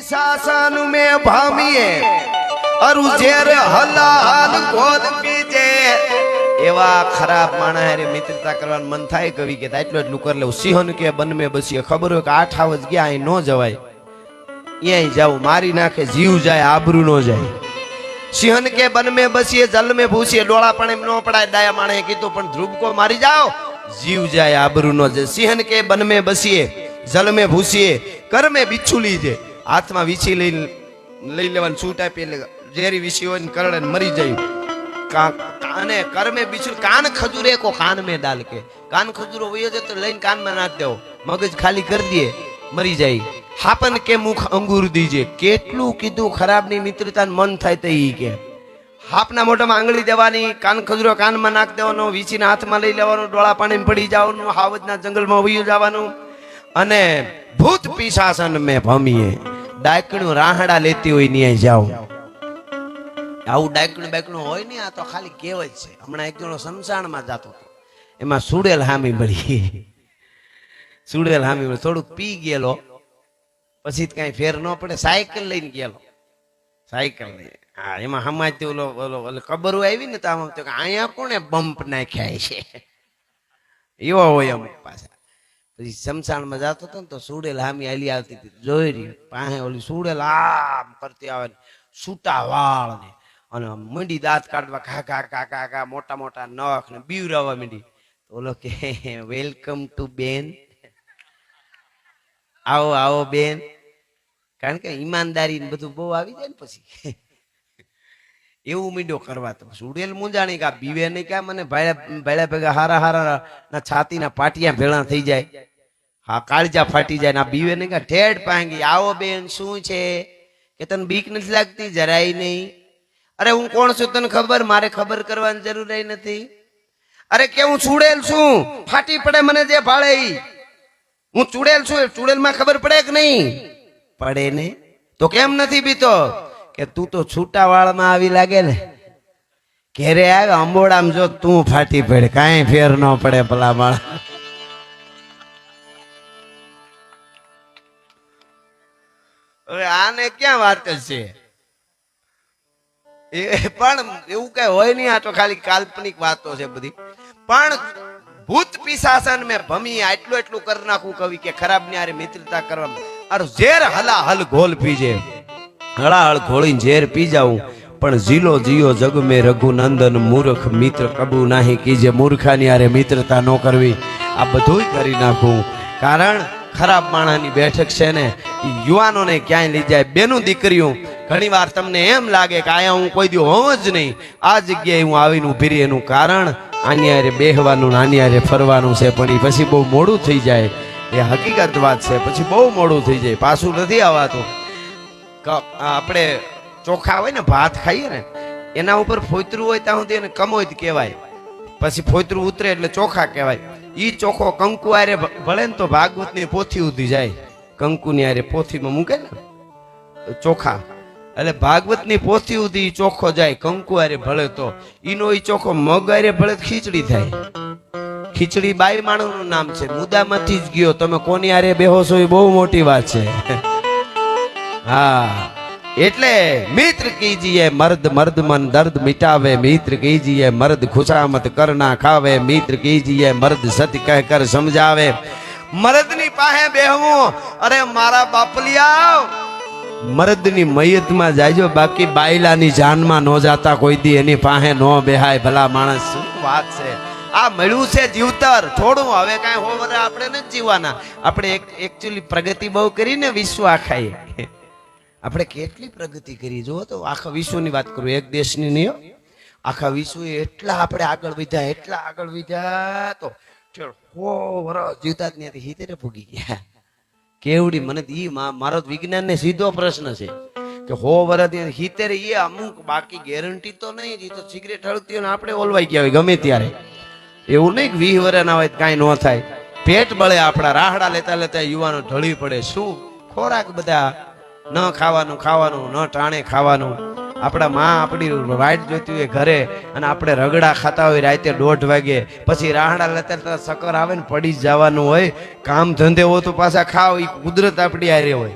શાસન મે ભામીએ, અરુ ઝેર હલાલ ગોદ પીજે. એવા ખરાબ માણા હારે મિત્રતા કરવાનું મન થાય કવિ કે એટલું એટલું કરી લેવું સિંહન કે બન મે બસીએ. ખબર હોય કે આઠ આવજ ગયા, અહીં ન જવાય. અહીં જાવ મારી નાખે, જીવ જાય, આબરૂ ન જાય. સિંહન કે બન મે બસીએ, જલ મે ભૂસીએ, ડોળા પણ એમ ન પડાય, ડાયા માણે કીધું, પણ ધ્રુબકો મારી જાઓ. જીવ જાય, આબરૂ ન જાય. સિંહન કે બન મે બસીએ, જલ મે ભૂસીએ, કર મે બિચ્છુ લીજે હાથમાં વીછી લઈ લઈ લેવાનું, છૂટ આપી એટલે ઝેરી વીછી હોય ને કરડે મરી જાય. કાને કરમે બિચ્છુ કાન ખજૂરે કો કાન મેં ડાલ કે. કાન ખજૂરો હોય છે તો લઈને કાનમાં નાખ દેવો. મગજ ખાલી કરી દે, મરી જાય. હાપન કે મુખ અંગુર દીજે. કેટલું કીધું ખરાબની મિત્રતા મન થાય તો ઈ કે. હાપના મોઢામાં આંગળી દેવાની, કાન ખજૂરો કાનમાં નાખ દેવાનો વીસીના હાથમાં લઈ લેવાનો, ડોળા પાણીમાં પડી જવાનું, હાવજના જંગલમાં વયું જવાનું. અને ભૂત પિશાસન મેં ભમીએ. ડાયકણું રાહડા લેતી હોય ન્યાય જાઓ આવું ડાયકણું બાયકણું હોય ને, આ તો ખાલી કહેવત છે. હમણાં એક જણો શમશાનમાં જતો હતો. એમાં સુડેલ હામી મળી. સુડેલ હામી મળી. થોડુંક પી ગયેલો. પછી કાંઈ ફેર ન પડે, સાયકલ લઈને ગયેલો. સાયકલ લઈને. હા, એમાં હમાતી ઓલો ઓલો ઓલો કબરો આવી ને તો આમ તો અહીંયા કોણે બમ્પ નાખ્યા છે એવા હોય અમુક પાછા પછી શમશાનમાં જતો હતો ને તો સુડેલ હામી હાલી આવતી હતી. જોઈ રહી પાસે ઓલી સુડેલ આમ કરતી આવે ને સૂટા વાળ ને અને મંડી દાંત કાઢવા ખા ખા ખા ખા ખા મોટા મોટા નખ ને બીવરાવા માંડી. ઓલો કે, વેલકમ ટુ બેન. આવો આવો બેન. કારણ કે ઈમાનદારી બધું બહુ આવી જાય ને પછી. એવું મીંડો કરવા તો સુડેલ મુંજાણી કા બીવે નહીં કા મને ભાડા ભેગા હારા હારા ના છાતીના પાટિયા ભેળા થઈ જાય. હા, કાળજા ફાટી જાય ના બીવે નહીં કા ઠેડ પાંગી. આવો બેન, શું છે? કે તને બીક નથી લાગતી? જરાય નહીં. અરે હું કોણ છું તને ખબર? મારે ખબર કરવાની જરૂર નથી. અરે કે હું ચૂડેલ છું? ફાટી પડે મને જે ભાળે. હું ચૂડેલ છું ચૂડેલમાં ખબર પડે કે નહીં? પડે ને? તો કેમ નથી બીતો? કે તું તો છૂટા વાળમાં આવી લાગે ને. ઘેરે આવે, અંબોડામાં જો તું ફાટી પડે, કાંઈ ફેર ન પડે ભલા માળ હવે આને ક્યાં વાત છે? એ પણ એવું કઈ હોય નહીં, આ તો ખાલી કાલ્પનિક વાતો છે બધી. પણ ભૂત પિશાસન મેં ભમી, આટલું એટલું કરી નાખું કવિ કે ખરાબની હારે મિત્રતા કરવા અરે ઝેર હલા હલ ઘોલ પીજે. હળાહળ ઘોળીને ઝેર પી જાઉં. પણ ઝીલો જીયો જગ મે રઘુનંદન મૂર્ખ મિત્ર કબુ નાહી કીજે મૂર્ખાની હારે મિત્રતા ન કરવી. આ બધુંય કરી નાખું. કારણ ખરાબ માણાની બેઠક છે ને યુવાનોને ક્યાંય લઈ જાય. બેનું દીકરીઓ, ઘણીવાર તમને એમ લાગે કે આયા હું કોઈ દી હોઉં જ નહીં. આ જગ્યાએ હું આવીને ઊભી રહી. એનું કારણ આની હારે બેહવાનું આની હારે ફરવાનું છે. પણ એ પછી બહુ મોડું થઈ જાય. એ હકીકત વાત છે. પછી બહુ મોડું થઈ જાય. પાછું નથી આવતું. આપણે ચોખા હોય ને, ભાત ખાઈએ ને, એના ઉપર ફોતરું હોય ત્યાં સુધી એને કહેવાય. પછી ફોતરું ઉતરે એટલે ચોખા કહેવાય. એ ચોખો કંકુ આરે ભળે ને તો ભાગવતની પોથી ઉધી જાય. કંકુની આરે પોથીમાં મૂકે ને ચોખા. એટલે ભાગવતની પોથી ઉધી ચોખ્ખો જાય, કંકુ આરે ભળે તો. ઈનો ઈ ચોખ્ખો મગ આરે ભળે ખીચડી થાય. ખીચડી બાઈ માણસનું નામ છે. મુદામાંથી જ ગયો. તમે કોની આરે બેહો છો એ બહુ મોટી વાત છે. હા. એટલે મિત્ર કીજીએ મર્દ મર્દ મન દર્દ મિટાવે, મિત્ર કીજીએ મર્દ ખુશામત કરના ખાવે, મિત્ર કીજીએ મર્દ સત કહે કર સમજાવે. મર્દની પાસે બેહવું, અરે મારા બાપલિયા મર્દની મયતમાં જાયજો બાકી બાયલાની જાનમાં નો જાતા કોઈ દી એની પાસે નો બેહાય, ભલા માણસ. શું વાત છે? આ મળ્યું છે જીવતર. થોડું હવે કાંઈ હો આપણે નથી જીવવાના. આપણે એક એકચ્યુઅલી પ્રગતિ બહુ કરીને વિશ્વ આખાએ આપણે કેટલી પ્રગતિ કરી? જુઓ તો આખા વિશ્વની વાત કરું, એક દેશની નહીં આખા વિશ્વ એટલા આપણે આગળ વધ્યા, એટલા આગળ વધ્યા તો હો વરસ જીવતા જ ત્યાંથી હિતેરે ભૂગી ગયા. કેવડી મને ઈ મારો વિજ્ઞાન ને સીધો પ્રશ્ન છે કે હો વરસ હિતેરે એ અમુક બાકી ગેરંટી તો નહીં જ. તો સિગરેટ હળગતી હોય ને આપણે ઓલવાઈ ગયા હોય ગમે ત્યારે. એવું નહીં કે વર્ષ ના હોય કાંઈ ન થાય. પેટ બળે આપણા રાહડા લેતા લેતા યુવાનો ઢળી પડે. શું? ખોરાક બધા ન ખાવાનું ખાવાનું, ન ટાણે ખાવાનું. આપણા માં આપણી વાઈટ જોઈતી હોય ઘરે અને આપણે રગડા ખાતા હોય રાતે દોઢ વાગે. પછી રાહડા લેતા સકર આવે ને પડી જવાનું હોય. કામ ધંધે હોય તો પાછા ખાવ એ કુદરત આપણી આરે હોય.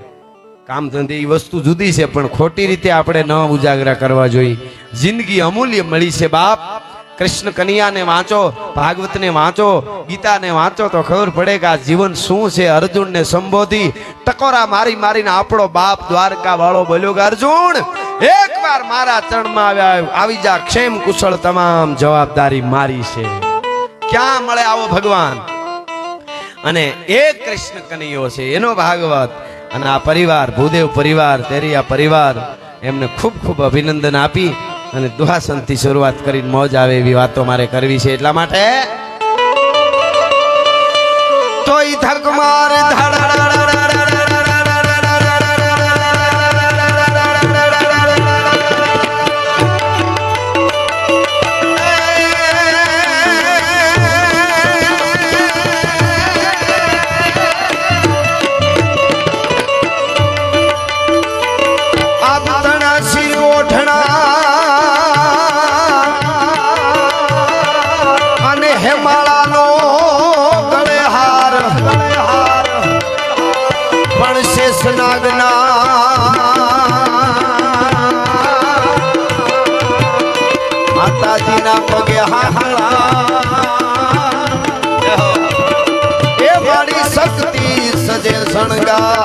કામ ધંધે એ વસ્તુ જુદી છે, પણ ખોટી રીતે આપણે ન ઉજાગરા કરવા જોઈએ. જિંદગી અમૂલ્ય મળી છે, બાપ. કૃષ્ણ કનિયાને વાંચો, ભાગવતને વાંચો, ગીતાને વાંચો, તો ખબર પડે કે આ જીવન શું છે? અર્જુનને સંબોધી, ટકોરા મારી મારીને આપણો બાપ દ્વારકા વાળો બોલ્યો કે, અર્જુન, એકવાર મારા ચરણમાં આવ્યા આવી જા, ક્ષેમ કુશળ તમામ જવાબદારી મારી છે. ક્યાં મળે આવો ભગવાન? અને એ કૃષ્ણ કનૈયો છે, એનો ભાગવત, અને આ પરિવાર, ભૂદેવ પરિવાર તેરિયા પરિવાર, એમને ખૂબ ખૂબ અભિનંદન આપી. અને દુહાસનથી શરૂઆત કરીને મોજ આવે એવી વાતો મારે કરવી છે એટલા માટે તોય માર આપતણા શક્તિ સજે શણગા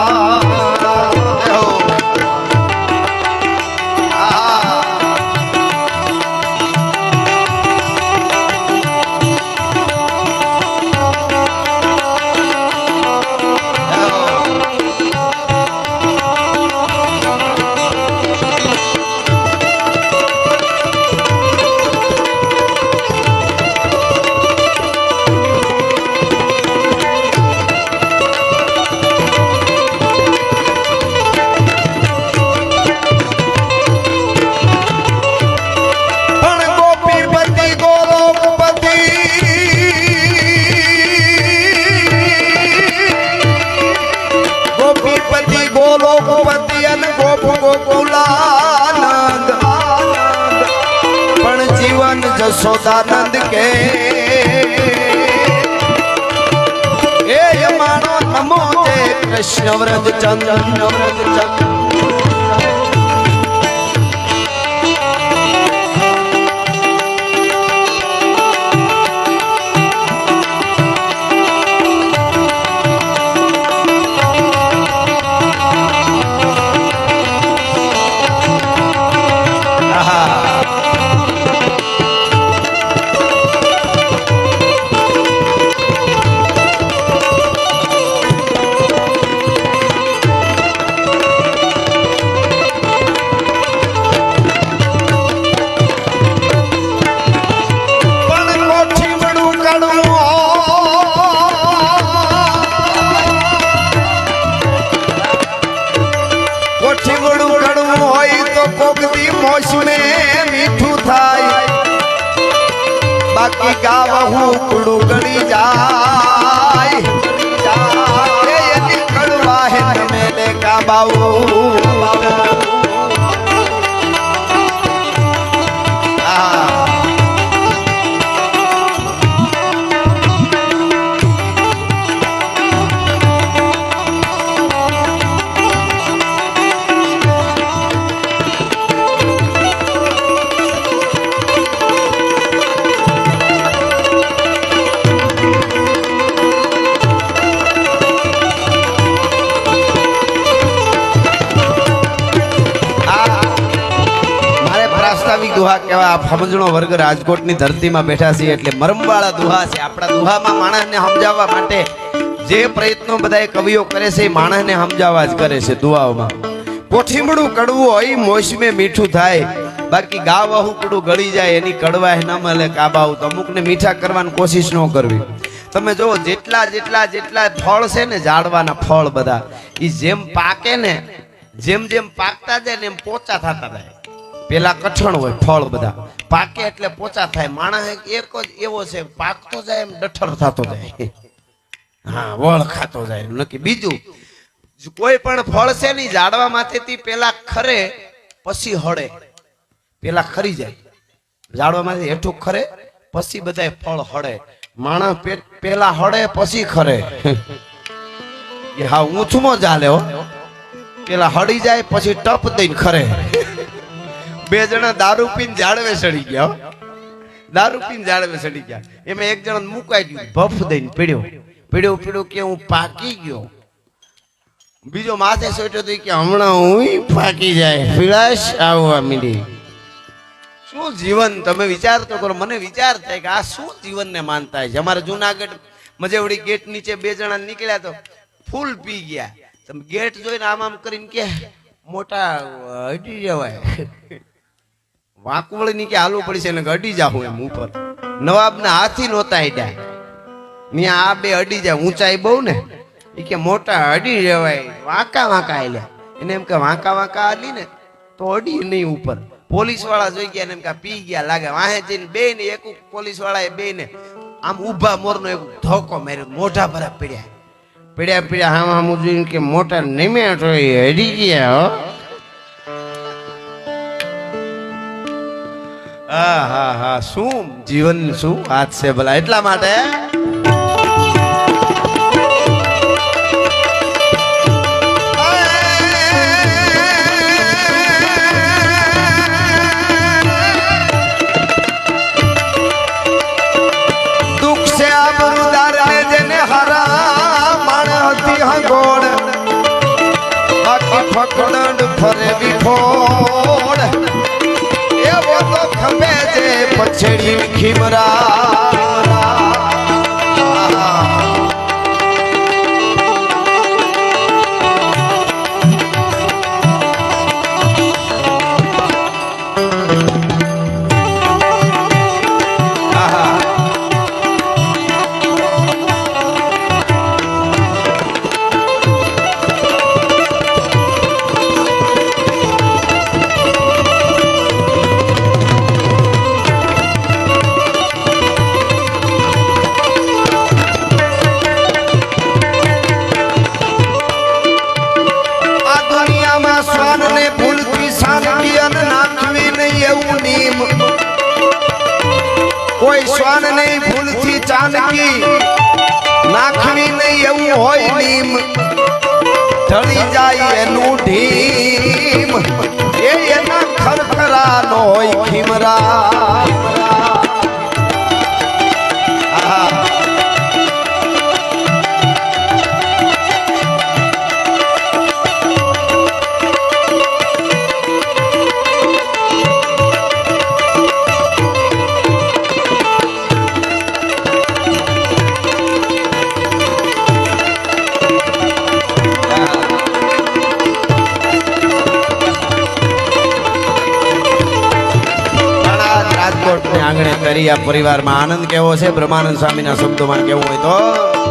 જશોદાનંદ કે. એ માનો નમો તે કૃષ્ણ વ્રજ ચંદ્ર વ્રજ ચંદ્ર બાકી ગાવ હું કુડું ગળી જાય કડવા હે તમે ગાબાવું આ સમજણો વર્ગ રાજકોટની ધરતીમાં બેઠા છીએ એટલે મરમવાળા દુહા છે. આપણા દુહામાં માણસને સમજાવવા માટે જે પ્રયત્નો બધા કવિઓ કરે છે, એ માણસને સમજાવવા જ કરે છે દુહાઓમાં. કોઠીમડું કડવું હોય, મોસમે મીઠું થાય. બાકી ગાવ અહુકડું ગળી જાય, એની કડવાય ન મળે કાબાવું તો અમુકને મીઠા કરવાની કોશિશ ન કરવી. તમે જુઓ, જેટલા જેટલા જેટલા ફળ છે ને, ઝાડવાના ફળ બધા એ જેમ પાકે ને, જેમ જેમ પાકતા જાય ને, એમ પોચા થતા જાય. પેલા કઠણ હોય ફળ બધા. પાકે એટલે પોચા થાય. માણસ એક જ એવો છે, પાકતો જાય એમ ડઠર થતો જાય. હા, વળ ખાતો જાય નક્કી. બીજું, કોઈ પણ ફળ છે નહીં ઝાડવામાંથી પેલા ખરે, પછી હળે. પેલા ખરી જાય. ઝાડવામાંથી હેઠું ખરે, પછી બધાય ફળ હળે. માણસ પેલા હળે, પછી ખરે. એ હા, ઊંચમાં ચાલે હો. પેલા હળી જાય, પછી ટપ દઈને ખરે. બે જણા દારૂ પીને ઝાડવે સડી ગયા દારૂ પીને ઝાડવે સડી ગયા. એમાં એક જણા મુકાઈ ગયું, ભફ દઈને પીડ્યો. પીડ્યો પીડ્યો કે હું પાકી ગયો. બીજો માથે સોટ્યો તો કે હમણાં હું પાકી જાય પીળાશ આવવા મીડી. શું જીવન? તમે વિચાર તો કરો, મને વિચાર થાય કે આ શું જીવનને માનતા છે? અમારે જુનાગઢ મજેવડી ગેટ નીચે બે જણા નીકળ્યા તો ફૂલ પી ગયા. તમે ગેટ જોઈને આમ આમ કરીને કે, મોટા અડી જવાય. વાંકવળી ની કે પડી છે એને અડી જાઉં એમ ઉપર. નવાબના હાથી નહોતા અડ્યા ત્યાં આ બે અડી જાય, ઊંચાઈ બહુ ને. એ કે મોટા અડી જવાય વાંકા વાંકા આલ્યા એને એમ કે વાંકા વાંકા આલી ને, તો અડી નહીં ઉપર. પોલીસવાળા જોઈ ગયા ને એમ કે પી ગયા લાગે. વાહે જઈને બે ને, એક પોલીસવાળા એ બે ને, આમ ઊભા મોરનો એક ધોકો માર્યો, મોઢા ભરા પીડ્યા. પીડ્યા પીડ્યા, હામ હામ જોઈને કે મોટા નિમેટ હોય અડી ગયા, હો. હા હા હા. શું? જીવન શું? હાથ છે ભલા. એટલા માટે? દુઃખ છે આબરૂદાર છે પછેડી ખીમરા રાજકોટને આંગણે કરી આ પરિવારમાં આનંદ કેવો છે? બ્રહ્માનંદ સ્વામીના શબ્દોમાં કેવું હોય તો?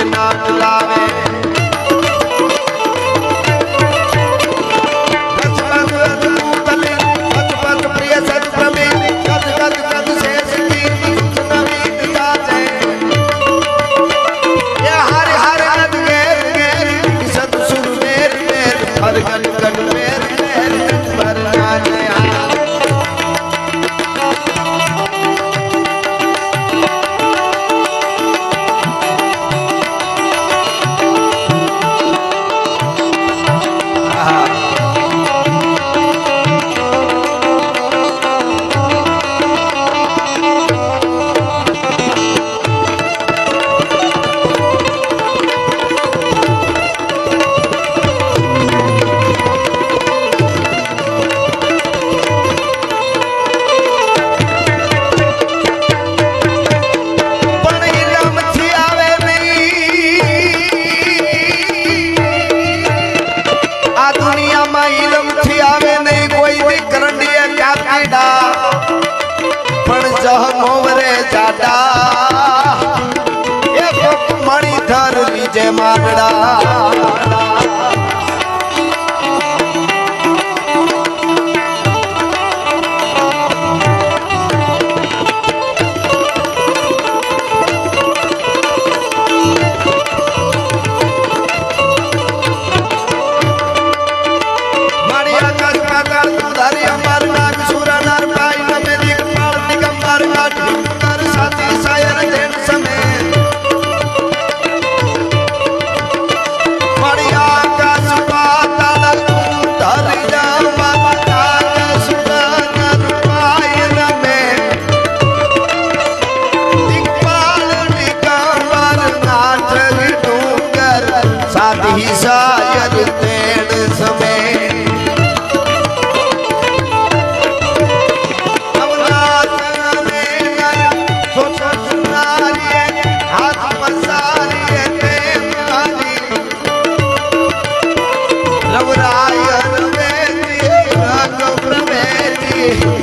જે માગડા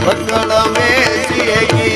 મંગળ મેં